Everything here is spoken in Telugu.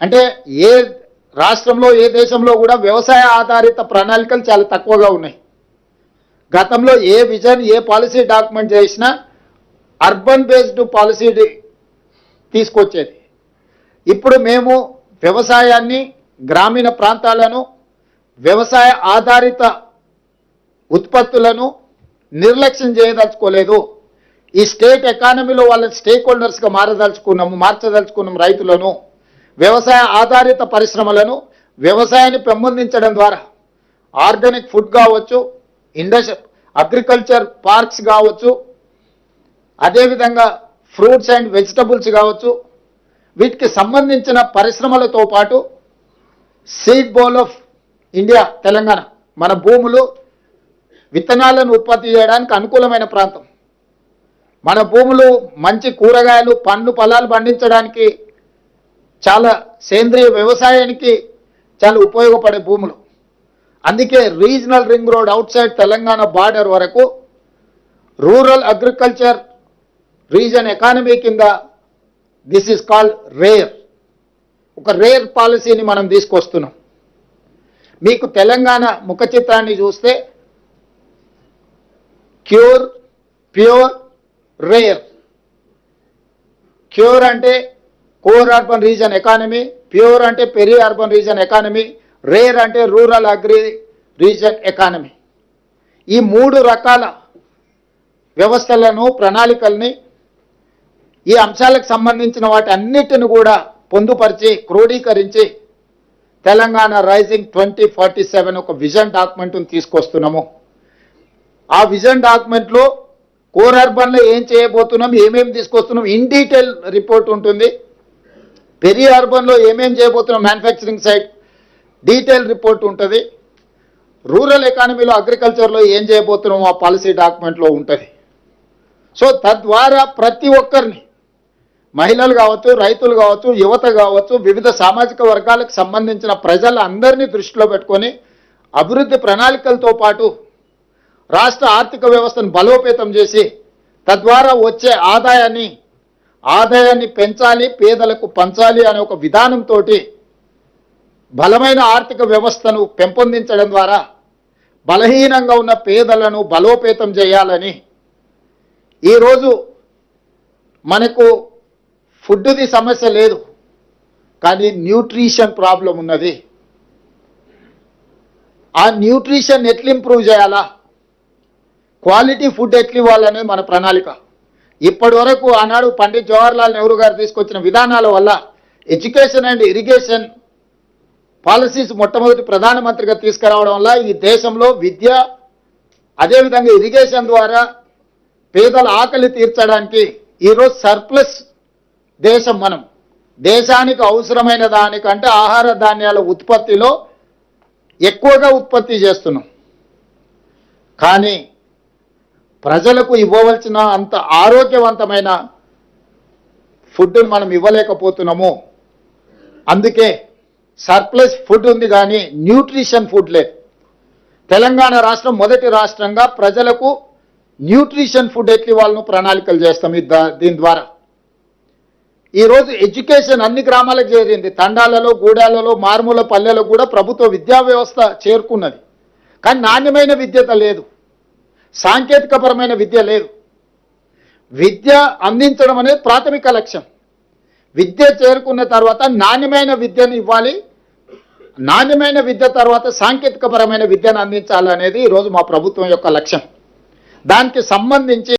అంటే ఏ రాష్ట్రంలో ఏ దేశంలో కూడా వ్యవసాయ ఆధారిత ప్రణాళికలు చాలా తక్కువగా ఉన్నాయి. గతంలో ఏ విజన్ ఏ పాలసీ డాక్యుమెంట్ చేసినా అర్బన్ బేస్డ్ పాలసీ తీసుకొచ్చేది. ఇప్పుడు మేము వ్యవసాయాన్ని గ్రామీణ ప్రాంతాలను వ్యవసాయ ఆధారిత ఉత్పత్తులను నిర్లక్ష్యం చేయదలుచుకోలేదు. ఈ స్టేట్ ఎకానమీలో వాళ్ళ స్టేక్ హోల్డర్స్గా మారదలుచుకున్నాము మార్చదలుచుకున్నాము రైతులను. వ్యవసాయ ఆధారిత పరిశ్రమలను వ్యవసాయాన్ని పెంపొందించడం ద్వారా ఆర్గానిక్ ఫుడ్ కావచ్చు ఇండస్ట్రీ అగ్రికల్చర్ పార్క్స్ కావచ్చు అదేవిధంగా ఫ్రూట్స్ అండ్ వెజిటబుల్స్ కావచ్చు వీటికి సంబంధించిన పరిశ్రమలతో పాటు seed bowl of India Telangana మన భూములు విత్తనాలను ఉత్పత్తి చేయడానికి అనుకూలమైన ప్రాంతం. మన భూములు మంచి కూరగాయలు పండ్లు ఫలాలు పండించడానికి చాలా సేంద్రియ వ్యవసాయానికి చాలా ఉపయోగపడే భూములు. అందుకే regional ring road outside Telangana border వరకు రూరల్ అగ్రికల్చర్ రీజన్ ఎకానమీ కింద దిస్ ఈస్ కాల్డ్ రేర్. ఒక రేర్ పాలసీని మనం తీసుకొస్తున్నాం. మీకు తెలంగాణ ముఖ చిత్రాన్ని చూస్తే క్యూర్ ప్యూర్ రేర్. క్యూర్ అంటే core urban region economy pure అంటే peri urban region economy rare అంటే రూరల్ అగ్రి రీజన్ ఎకానమీ ఈ మూడు రకాల వ్యవస్థలను ప్రణాళికల్ని ఈ అంశాలకు సంబంధించిన వాటి అన్నిటిని కూడా పొందుపరిచి క్రోడీకరించి Telangana rising twenty forty seven ఒక విజన్ డాక్యుమెంట్ని తీసుకొస్తున్నాము. ఆ విజన్ డాక్యుమెంట్లో కోర్ అర్బన్లో ఏం చేయబోతున్నాం ఏమేమి తీసుకొస్తున్నాం ఇన్ డీటెయిల్ రిపోర్ట్ ఉంటుంది. పెరియ అర్బన్లో ఏమేం చేయబోతున్నాం మ్యానుఫ్యాక్చరింగ్ సైడ్ డీటెయిల్ రిపోర్ట్ ఉంటుంది. రూరల్ ఎకానమీలో అగ్రికల్చర్లో ఏం చేయబోతున్నాం ఆ పాలసీ డాక్యుమెంట్లో ఉంటుంది. సో తద్వారా ప్రతి ఒక్కరిని మహిళలు కావచ్చు రైతులు కావచ్చు యువత కావచ్చు వివిధ సామాజిక వర్గాలకు సంబంధించిన ప్రజలందరినీ దృష్టిలో పెట్టుకొని అభివృద్ధి ప్రణాళికలతో పాటు రాష్ట్ర ఆర్థిక వ్యవస్థను బలోపేతం చేసి తద్వారా వచ్చే ఆదాయాన్ని ఆదాయాన్ని పెంచాలి పేదలకు పంచాలి అనే ఒక విధానంతో బలమైన ఆర్థిక వ్యవస్థను పెంపొందించడం ద్వారా బలహీనంగా ఉన్న పేదలను బలోపేతం చేయాలని ఈరోజు మనకు ఫుడ్ది సమస్య లేదు కానీ న్యూట్రిషన్ ప్రాబ్లం ఉన్నది. ఆ న్యూట్రిషన్ ఎట్లు ఇంప్రూవ్ చేయాలా? క్వాలిటీ ఫుడ్ ఎట్లు ఇవ్వాలనే మన ప్రణాళిక. ఇప్పటి వరకు ఆనాడు పండిత్ జవహర్లాల్ నెహ్రూ గారు తీసుకొచ్చిన విధానాల వల్ల ఎడ్యుకేషన్ అండ్ ఇరిగేషన్ పాలసీస్ మొట్టమొదటి ప్రధానమంత్రిగా తీసుకురావడం వల్ల ఈ దేశంలో విద్య అదేవిధంగా ఇరిగేషన్ ద్వారా పేదల ఆకలి తీర్చడానికి ఈరోజు సర్ప్లస్ దేశం మనం. దేశానికి అవసరమైన దానికంటే ఆహార ధాన్యాల ఉత్పత్తిలో ఎక్కువగా ఉత్పత్తి చేస్తున్నాం. కానీ ప్రజలకు ఇవ్వవలసిన అంత ఆరోగ్యవంతమైన ఫుడ్ని మనం ఇవ్వలేకపోతున్నాము. అందుకే సర్ప్లస్ ఫుడ్ ఉంది కానీ న్యూట్రిషన్ ఫుడ్ లేదు. తెలంగాణ రాష్ట్రం మొదటి రాష్ట్రంగా ప్రజలకు న్యూట్రిషన్ ఫుడ్ ఎట్లి వాళ్ళను ప్రణాళికలు చేస్తాం దీని ద్వారా. ఈరోజు ఎడ్యుకేషన్ అన్ని గ్రామాలకు చేరింది. తండాలలో గూడాలలో మారుమూల పల్లెలో కూడా ప్రభుత్వ విద్యా వ్యవస్థ చేరుకున్నది. కానీ నాణ్యమైన విద్యత లేదు. సాంకేతికపరమైన విద్య లేదు. విద్య అందించడం అనేది ప్రాథమిక లక్ష్యం. విద్య చేరుకున్న తర్వాత నాణ్యమైన విద్యను ఇవ్వాలి. నాణ్యమైన విద్య తర్వాత సాంకేతికపరమైన విద్యను అందించాలనేది ఈరోజు మా ప్రభుత్వం యొక్క లక్ష్యం. దానికి సంబంధించి